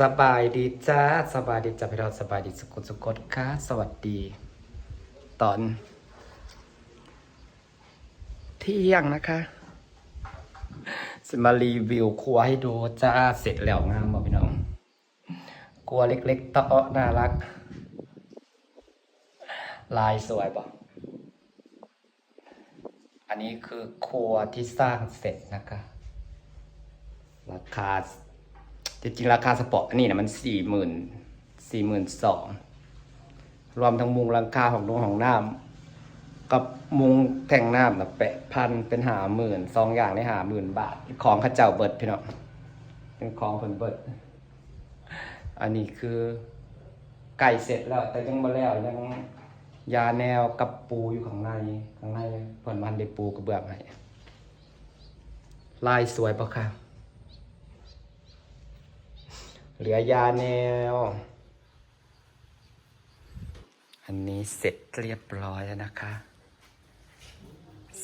สบายดีจ้าสบายดีจ้าพี่เราสบายดีสุกุสุกดค่ะสวัสดี ตอน เที่ยงนะคะจะมารีวิวครัวให้ดูจ้าเสร็จแล้วงามบ่พี่น้องครัวเล็กๆเตาะน่ารัก ลายสวยบ่อันนี้คือครัวที่สร้างเสร็จนะคะ ราคา จริงๆราคาสปอร์ตอันนี้นะมันสี่หมื่นสี่หมื่นสองรวมทั้งมุงหลังคาของโรงของน้ำกับมุงแทงน้ำนะแปดพันเป็นหาหมื่นสองอย่างได้หาหมื่นบาท ของข้าเจ้าเบิดพี่น้องเป็นของคนเบิด อันนี้คือไก่เสร็จแล้ว แต่ยังมาแล้วยังยาแนวกับปูอยู่ข้างในข้างในเพิ่นมันได้ปูกระเบื้องให้ลายสวยปะครับ เหลือยาแนว อันนี้เสร็จเรียบร้อยแล้วนะคะ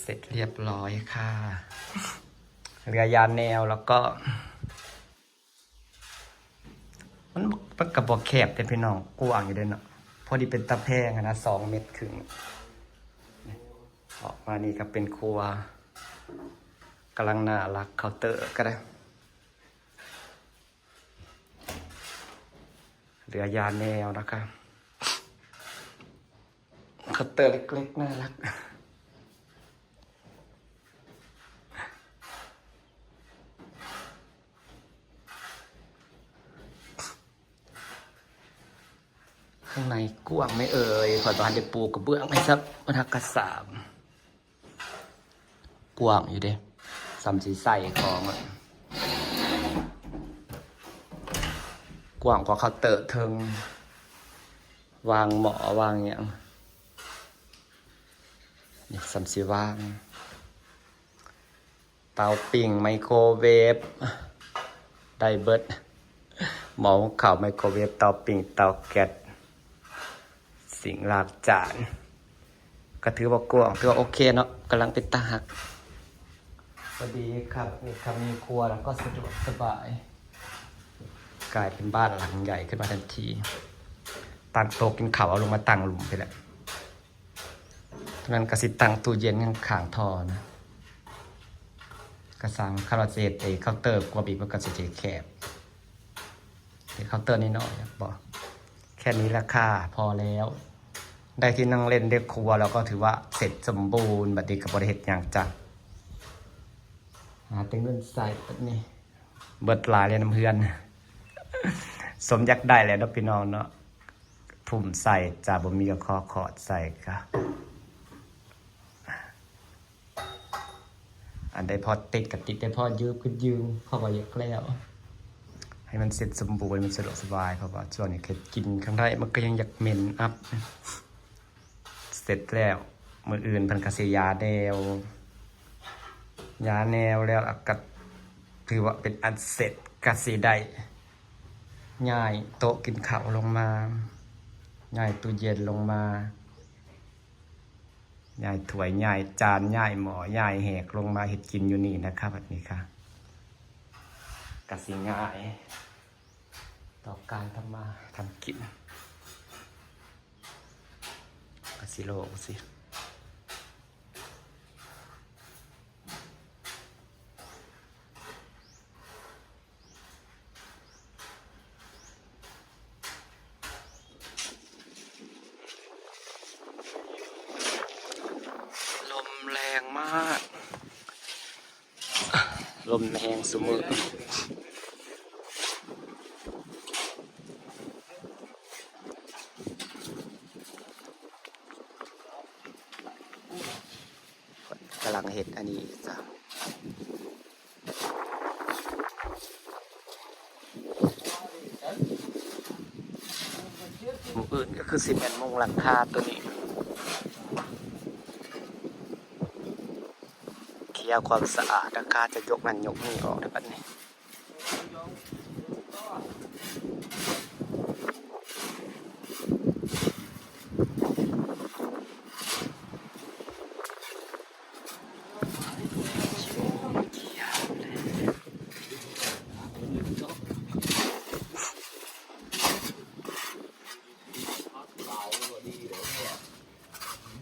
เสร็จเรียบร้อยค่ะ เหลือยาแนวแล้วก็ มันมันกระบอกแคบแต่พี่น้องกว้างอยู่เด้เนาะพอดีเป็นตะแพงอะนะสองเมตรครึ่งออกมานี่ก็เป็นครัวกำลังน่ารักเคาน์เตอร์ก็ได้ เหลือยาแนวนะคะคัตเตอร์เล็กๆน่ารักข้างในกว้างไม่เอ่ยขอตอนเดปูกระเบื้องให้สักมันทักกระสามกว้างอยู่เด้สามสีใส่ของอะ กว้างกว่าเคาเตอร์เทิง วางหมอวางอย่างนี่สัมสีว่าง เตาปิ้งไมโครเวฟไดเบิร์ดหมอข่าวไมโครเวฟเตาปิ้งเตาแก๊สสิ่งลากจานก็ถือว่ากว้างถือว่าโอเคเนาะกำลังเป็นตาหักสวัสดีครับนี่ครับมีครัวแล้วก็สะดวกสบาย กลายเป็นบ้านหลังใหญ่ขึ้นมาทันทีตั้งโต๊ะกินข้าวเอาลงมาตั้งหลุมไปแล้วทางนั้นกระสิตั้งตู้เย็นข้างขางทอนะกระสังคาราเจตไอเคาน์เตอร์กว่าบีกมันกระสิเจแคบไอเคาน์เตอร์นี่น้อยอะบอกแค่นี้ราคาพอแล้ว ได้ที่นั่งเล่นเรียกครัว แล้วก็ถือว่าเสร็จสมบูรณ์บัดนี้กับบริเหตุอย่างจังหาแต่เงินใส่แบบนี้เบิดหลายเลยน้ำเพื่อน สมอยากได้แล้วเนาะพี่น้องเนาะทุ่มใส่จ่าบ่มีก็คอขอดใส่ค่ะ อันใดพอติดกับติดได้พอยืมก็ยืมเพราะว่าอยากแล้ว ให้มันเสร็จสมบูรณ์มันสะดวกสบายเพราะว่าช่วงนี้เคยกินข้างในมันก็ยังอยากเหม็นอัพ เสร็จแล้วมืออื่นพันกสิยาแนวยาแนวแล้วอะก็ถือว่าเป็นอันเสร็จกสิได้ ง่ายโต๊ะกินข้าวลงมาง่ายตู้เย็นลงมาง่ายถ้วยง่ายจานง่ายหมอง่ายแหกลงมาเห็ดกินอยู่นี่นะครับแบบนี้ค่ะกสิง่าย ต่อการทำมาทำกินกสิโลกสิ ลมแรงมาก ลมแรงสมือกำลังเห็ดอันนี้จ้ะหมู่อื่นก็คือสิบเอ็ดโมงหลังคาตัวนี้ เคลียร์ความสะอาดอากาจะยกนั่นยกนี่ออกได้ปะเนี่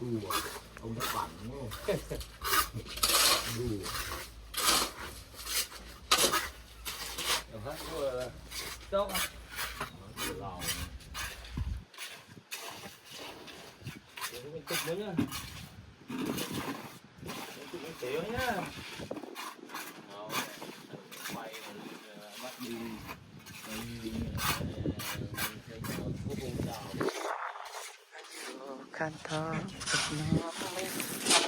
ดูเอาหนับังเลย rùa Điều hết vừa tốt á Lò Để mình tục nữa nhá Để tụi mình tiểu nhá Quay bắt đi Đi Cantar, cantar, cantar.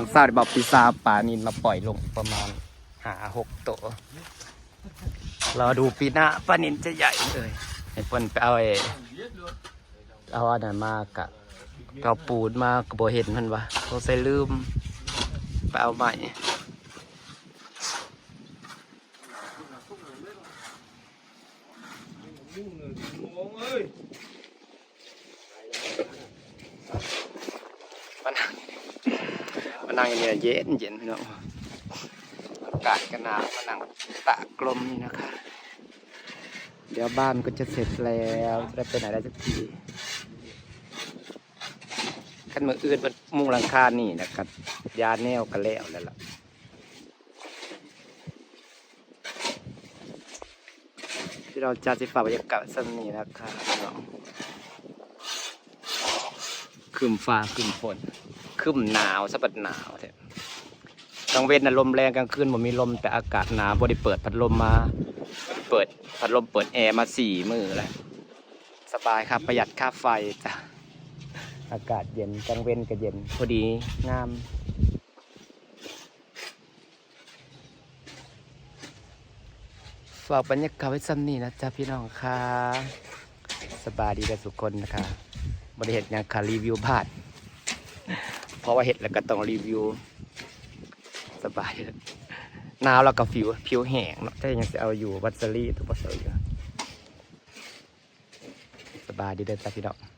Vô cùng đảo. คันทองกับน้าได้บอกพิซาปลานินมาปล่อยลงประมาณหาหกตัวรอดูปีหน้าปลานินจะใหญ่เลยให้เพิ่นไปเอาไอ้เอาอันนั้นมากะเอาปูนมากระโบเห็นมันวะเขาใส่ลืมไปเอาใหม่ Ông ơi. มานั่งมา นั่งอย่างเนี่ยเย็นเย็นพี่น้องอากาศก็หนาวมานั่งตากลมนี่นะคะ เดี๋ยวบ้านก็จะเสร็จแล้วจะไปไหนได้สักทีขันมืออื่นมันมุงหลังคานี่นะครับยาแนวกันแล้วแล้วล่ะที่เราจะสิฝากบรรยากาศสนีนะคะพี่น้องคืมฟ้าคืมฝน คืมหนาวสะบัดหนาวแท้กลางเว้นน่ะลมแรงกลางคืนผมมีลมแต่อากาศหนาวบ่ได้เปิดพัดลมมา เปิดพัดลมเปิดแอร์มาสี่มือแล้วสบายครับประหยัดค่าไฟจ้ะอากาศเย็นกลางเว้นก็เย็นพอดีงามฝากบรรยากาศไว้ซ้ำนี่นะจ๊ะพี่น้องค่ะสบายดีกันทุกคนนะคะบริเหตุงานคารีวิวบ้าน เพราะว่าเห็ดแล้วก็ต้องรีวิว สบายเลยหนาวแล้วก็ผิวผิวแห้งเนาะถ้ายังจะเอาอยู่วัตซารี่ทุกปัสสาวะอยู่สบายดีเด้อจ้าพี่ดอก